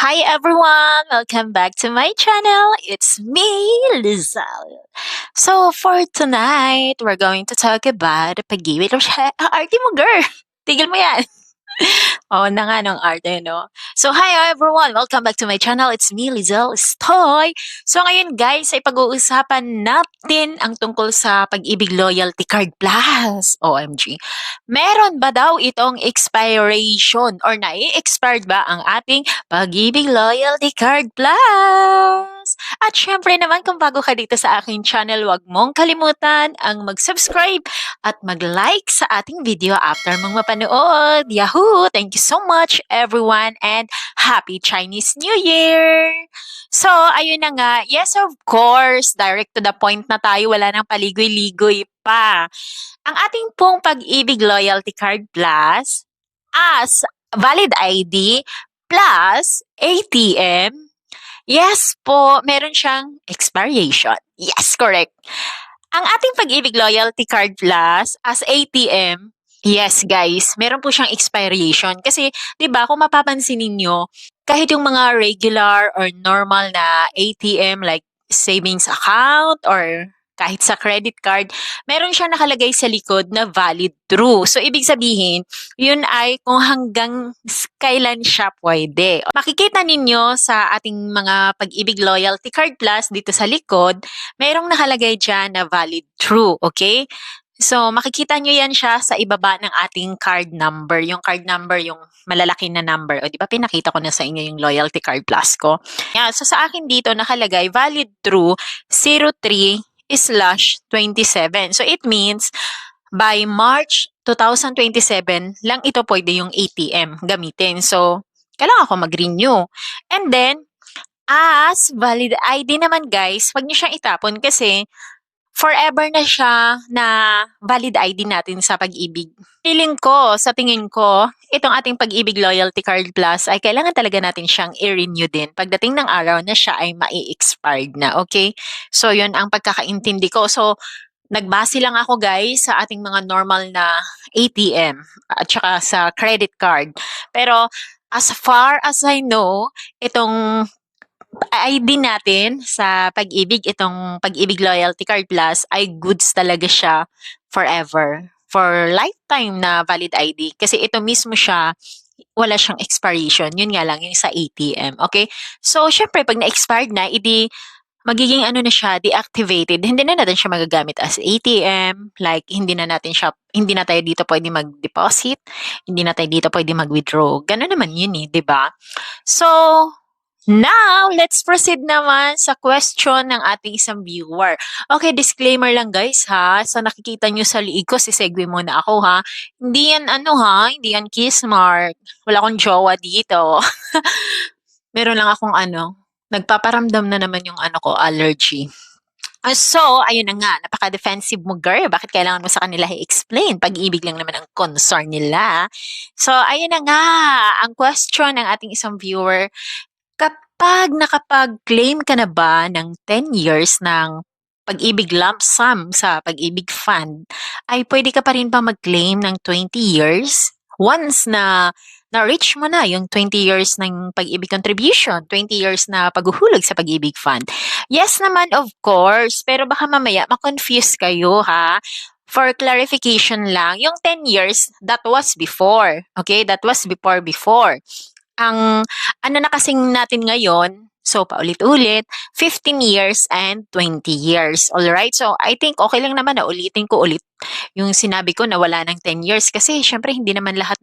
Hi everyone! Welcome back to my channel. It's me, Lizelle. So for tonight, we're going to talk about pag-ibig. Arte mo, girl! Tigil mo yan! Oo na nga ng arte, no? So, hi everyone! Welcome back to my channel. It's me, Lizelle Stoy. So, ngayon guys, ay pag-uusapan natin ang tungkol sa Pag-ibig Loyalty Card Plus. OMG. Meron ba daw itong expiration or nai-expired ba ang ating Pag-ibig Loyalty Card Plus? At syempre naman, kung bago ka dito sa aking channel, huwag mong kalimutan ang mag-subscribe at mag-like sa ating video after mong mapanood. Yahoo! Thank you so much, everyone, and Happy Chinese New Year! So, ayun na nga. Yes, of course, direct to the point na tayo. Wala nang paligoy-ligoy pa. Ang ating pong Pag-ibig Loyalty Card Plus as valid ID plus ATM Yes po, meron siyang expiration. Yes, correct. Ang ating Pag-ibig Loyalty Card Plus as ATM, yes guys, meron po siyang expiration. Kasi, di ba, kung mapapansin ninyo, kahit yung mga regular or normal na ATM like savings account or kahit sa credit card, meron siya nakalagay sa likod na valid true. So, ibig sabihin, yun ay kung hanggang kailan siya pwede. Makikita ninyo sa ating mga pag-ibig loyalty card plus dito sa likod, merong nakalagay dyan na valid true. Okay? So, makikita nyo yan siya sa ibaba ng ating card number. Yung card number, yung malalaki na number. O, di ba pinakita ko na sa inyo yung loyalty card plus ko? Yeah, so, sa akin dito nakalagay valid true 03 slash 27. So it means by March 2027 lang ito pwede yung ATM gamitin. So kailangan ko mag-renew. And then as valid ID naman guys, wag niyo siyang itapon kasi forever na siya na valid ID natin sa pag-ibig. Feeling ko, sa tingin ko, itong ating pag-ibig loyalty card plus ay kailangan talaga natin siyang i-renew din pagdating ng araw na siya ay mai-expired na, okay? So, yun ang pagkakaintindi ko. So, nagbase lang ako guys sa ating mga normal na ATM at saka sa credit card. Pero, as far as I know, itong ID natin sa pag-ibig, itong pag-ibig loyalty card plus ay goods talaga siya forever. For lifetime na valid ID. Kasi ito mismo siya, wala siyang expiration. Yun nga lang, yung sa ATM. Okay? So, syempre, pag na-expired na, idi magiging ano na siya, deactivated. Hindi na natin siya magagamit as ATM. Like, hindi na natin siya, hindi na tayo dito pwede mag-deposit. Hindi na tayo dito pwede mag-withdraw. Ganun naman yun eh, ba? So, Now, let's proceed naman sa question ng ating isang viewer. Okay, disclaimer lang guys ha. Sa nakikita nyo sa liig ko, sisegue muna ako ha. Hindi yan ano ha, hindi yan kiss mark. Wala akong jowa dito. Meron lang akong ano, nagpaparamdam na naman yung ano ko, allergy. Uh, so, ayun na nga, napaka-defensive mo, girl. Bakit kailangan mo sa kanila i-explain? Pag-ibig lang naman ang concern nila. So, ayun na nga, ang question ng ating isang viewer, Kapag nakapag-claim ka na ba ng 10 years ng pag-ibig lump sum sa pag-ibig fund, ay pwede ka pa rin ba mag-claim ng 20 years? Once na na-reach mo na yung 20 years ng pag-ibig contribution, 20 years na paghuhulog sa pag-ibig fund. Yes naman, of course, pero baka mamaya ma-confuse kayo ha. For clarification lang, yung 10 years, that was before. Okay? That was before before ang ano na kasing natin ngayon, so paulit-ulit, 15 years and 20 years. All right? So I think okay lang naman na ulitin ko ulit yung sinabi ko na wala ng 10 years kasi syempre hindi naman lahat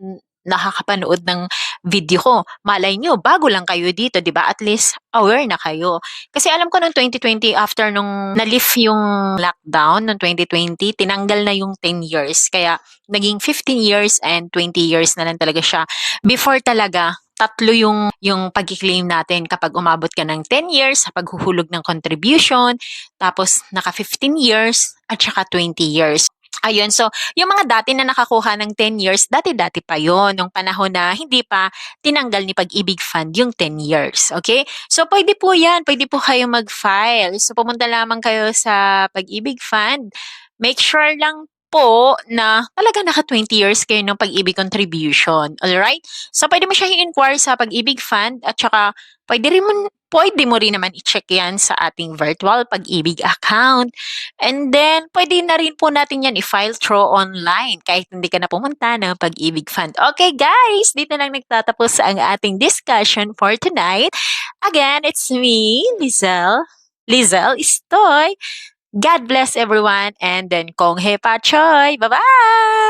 nakakapanood ng video ko. Malay nyo, bago lang kayo dito, di ba? At least aware na kayo. Kasi alam ko noong 2020, after nung na-lift yung lockdown noong 2020, tinanggal na yung 10 years. Kaya naging 15 years and 20 years na lang talaga siya. Before talaga, tatlo yung yung pag-claim natin kapag umabot ka ng 10 years sa paghuhulog ng contribution, tapos naka 15 years at saka 20 years. Ayun, so yung mga dati na nakakuha ng 10 years, dati-dati pa yon nung panahon na hindi pa tinanggal ni Pag-ibig Fund yung 10 years. Okay? So pwede po yan, pwede po kayo mag-file. So pumunta lamang kayo sa Pag-ibig Fund. Make sure lang po na talaga naka 20 years kayo ng pag-ibig contribution. Alright? So, pwede mo siya i-inquire sa pag-ibig fund at saka pwede rin mo, pwede mo rin naman i-check yan sa ating virtual pag-ibig account. And then, pwede na rin po natin yan i-file through online kahit hindi ka na pumunta ng pag-ibig fund. Okay guys, dito lang nagtatapos ang ating discussion for tonight. Again, it's me, Lizelle. Lizelle Istoy. God bless everyone and then Kong He Pa Choy. Bye-bye!